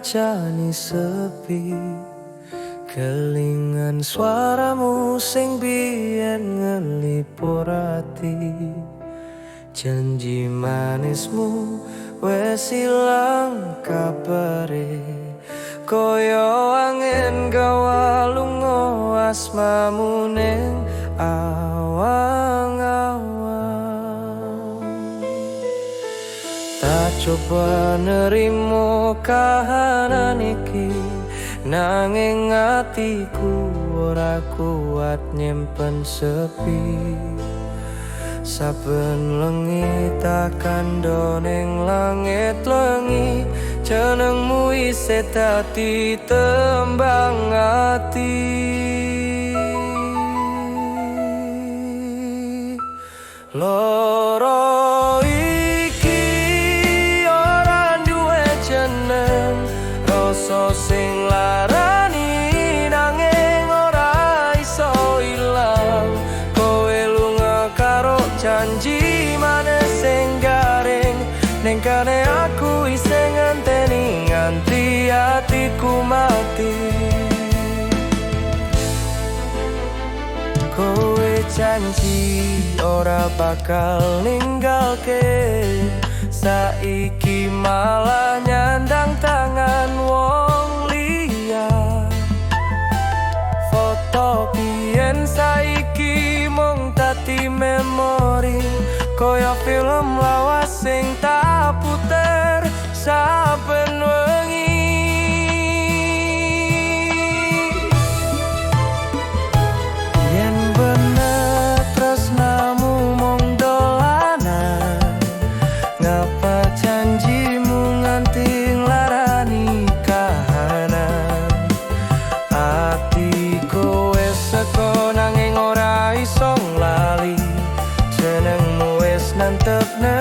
Ngancani sepi Kelingan suaramu sing biyen ngelipur ati Janji manismu wes ilang kabare. Koyo angin gawalungo asmamu ning awang-awang. Tak coba nerimo kahanan iki Nanging atiku ora kuat nyimpen sepi Saben lengi takkan doning langit lengi Jenengmu isih dadi tembang ati. Loro kane aku isih ngenteni nganti atiku mati. Kowe janji ora bakal ninggalke. Saiki malah nyandang tangan wong film lawas sing tak puter. Saben nanging ora